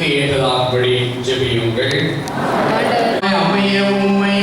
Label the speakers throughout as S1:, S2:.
S1: இறைவனுக்கு ஏற்றதாகும்படி ஜெபியுங்கள் அமைய உம்மை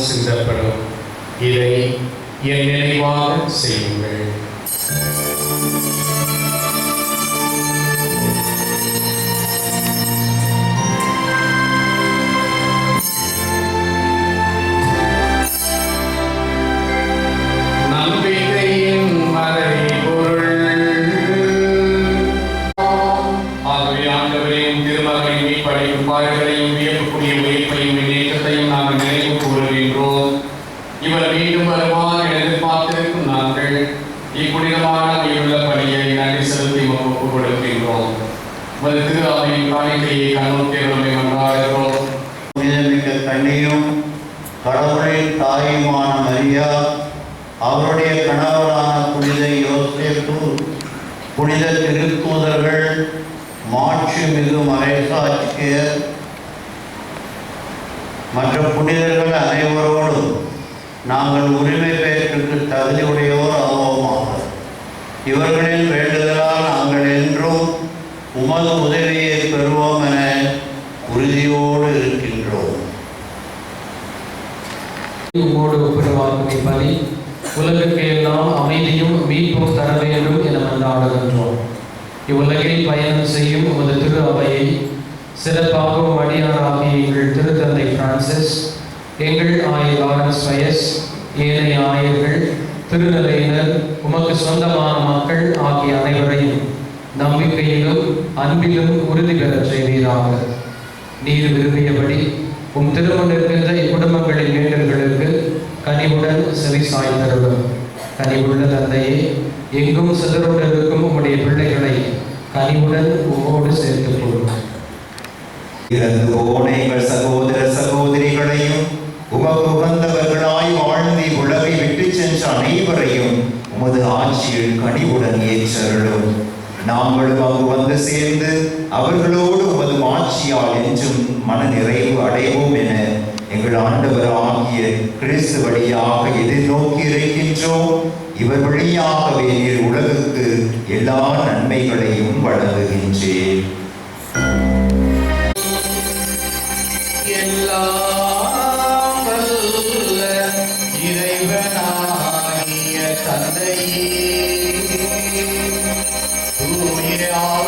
S1: சிந்தப்படும். இதை என் நினைவாக செய்யுங்கள். உமது திரு காணிக்கையை கண்ணோக்கியவர்களை நன்றாகிறோம்
S2: புனிதமிக்க கண்ணியும் கடவுளின் தாயுமான மரியா அவருடைய கணவரான புனித யோசேப்பு புனித திருத்தூதர்கள் மாட்சி மிகு மறைசாட்சியர் மற்ற புனிதர்கள் அனைவரோடும் நாங்கள் உரிமை பெயற்றுக்கு தகுதியுடையோர் ஆவோமாக. இவர்களின் வேண்டும் உமது உதவியை பெறுவோம் என உறுதியோடு இருக்கின்றோம்.
S3: உம்மோடு ஒப்பிடுவார்க்கு பலி உலகுக்கு எல்லாம் அமைதியும் மீட்பும் தர வேண்டும் என மன்றாடுகின்றோம். இவ்வுலகில் பயணம் செய்யும் உமது திரு அவையை சிறப்பாகவும் அடியாராகிய எங்கள் திருத்தந்தை பிரான்சிஸ் எங்கள் ஆயர் லாரன்ஸ் வயஸ் ஏனைய ஆயர்கள் திருநிலையினர் உமக்கு சொந்தமான மக்கள் ஆகிய அனைவரையும் நம்பிக்கையிலும் அன்பிலும் உறுதி பெறச் செய்வீராக. நீர் விரும்பியபடி உம் திருமணம் இருக்கின்ற இக்குடும்பங்களின் வேண்டல்களுக்கு கனிவுடன் செவி சாய்ந்தருளும் கனிவுள்ள தந்தையே எங்கும் சிதறோடு இருக்கும் உம்முடைய பிள்ளைகளை கனிவுடன் உம்மோடு சேர்த்துக் கொள்ளும்.
S4: இறந்து போன எங்கள் சகோதர சகோதரிகளையும் உமக்கு உகந்தவர்களாய் வாழ்ந்து உலகை விட்டு சென்ற அனைவரையும் உமது ஆட்சியில் கனிவுடன் ஏற்றருளும். நாங்களும் அங்கு வந்து சேர்ந்து அவர்களோடு உமது ஆட்சியால் என்றும் மன நிறைவு அடைவோம் என எங்கள் ஆண்டவர் ஆகிய கிறிஸ்து வழியாக எதிர்நோக்கி இருக்கின்றோம். இவர் வழியாகவே நீர் உலகுக்கு எல்லா நன்மைகளையும் வழங்குகின்றேன்.
S1: எல்லா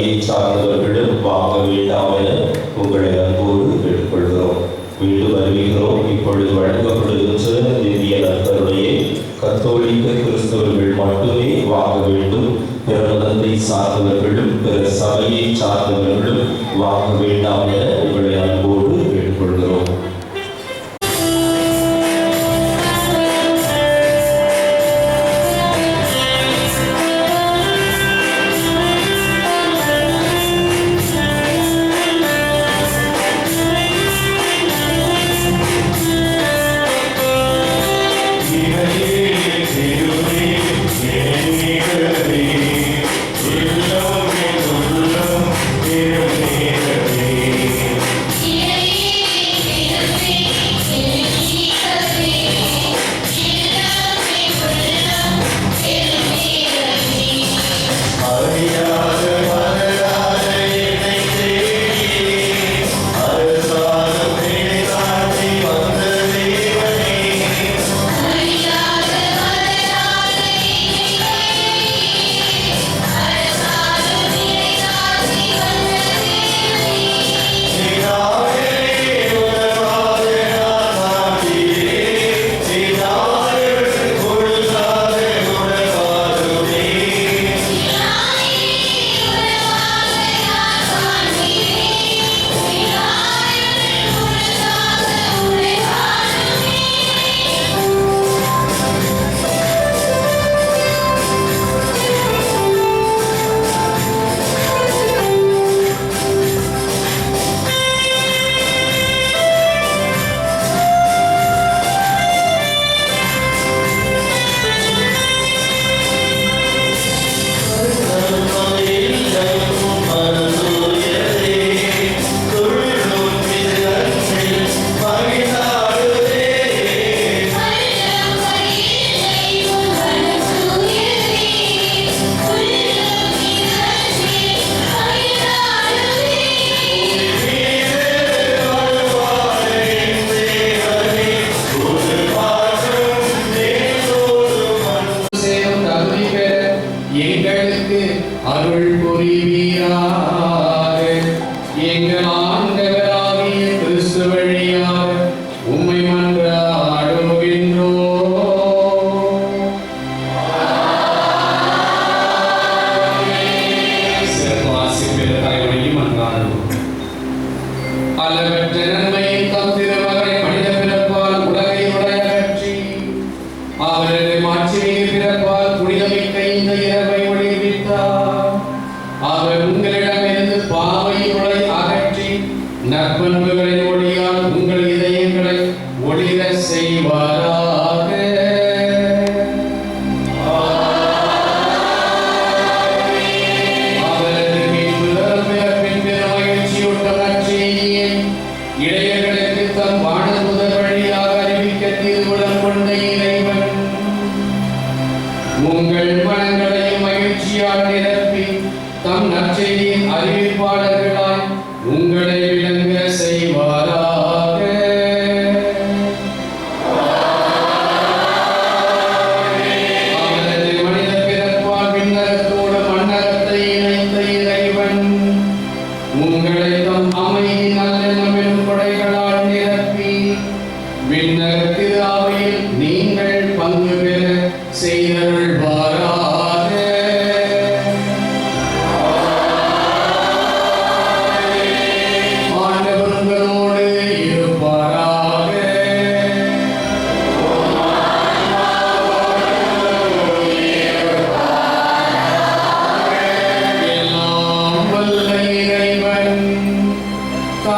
S1: துறையை சார்ந்தவர்களும் வாங்க வேண்டாம் என உங்களை அன்போடு கேட்டுக்கொள்கிறோம். மீண்டும் அறிவிக்கிறோம் இப்பொழுது வழங்கப்படுகின்ற நிதிய நற்பருடையை கத்தோலிக்க கிறிஸ்தவர்கள் மட்டுமே வாங்க வேண்டும். பிற மதத்தை சார்ந்தவர்களும் பிற சபையை சார்ந்தவர்களும் வாங்க வேண்டாம் என உங்களை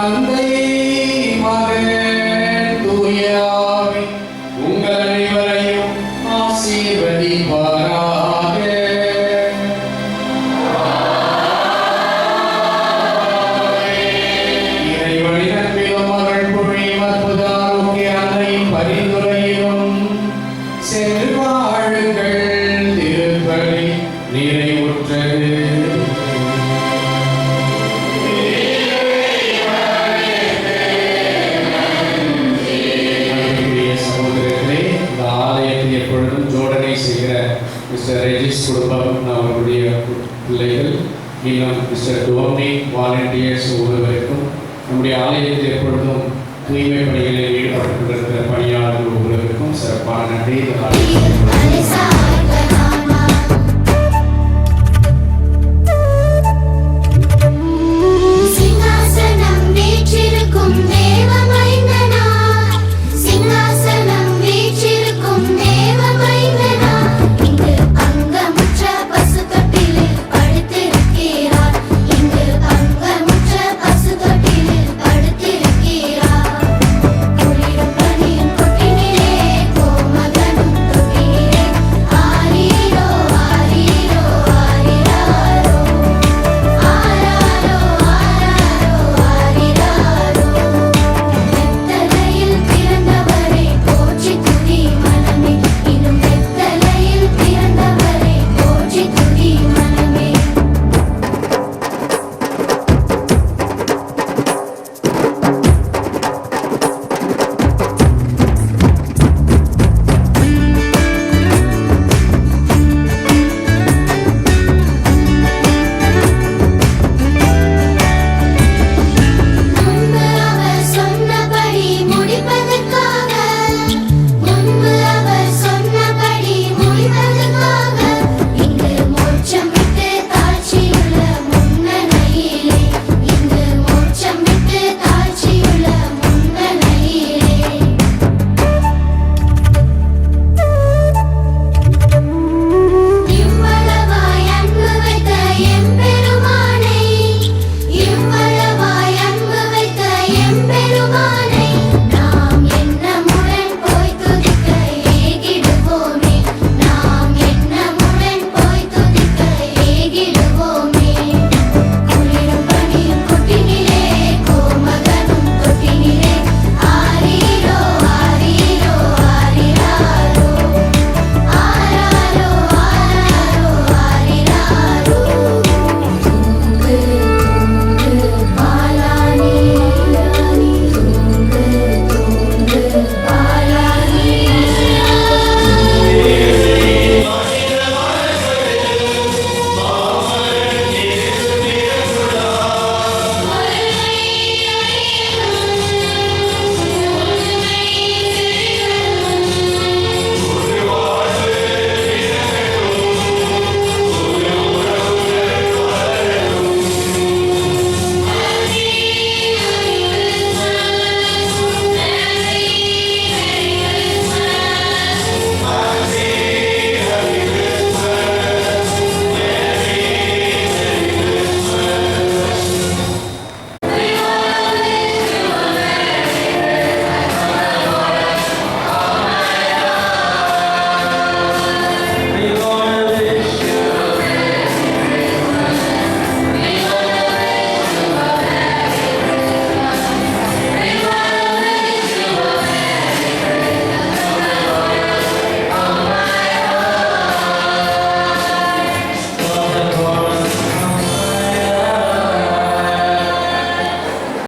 S1: தந்தை இன்னும் மிஸ்டர் டோர்னி வாலண்டியர்ஸ் ஒவ்வொருவருக்கும் நம்முடைய ஆலயத்தில் எப்பொழுதும் தூய்மை பணிகளில் ஈடுபட்டு கொண்டிருக்கிற பணியாளர்கள் ஒவ்வொருவருக்கும் சிறப்பான நன்றி.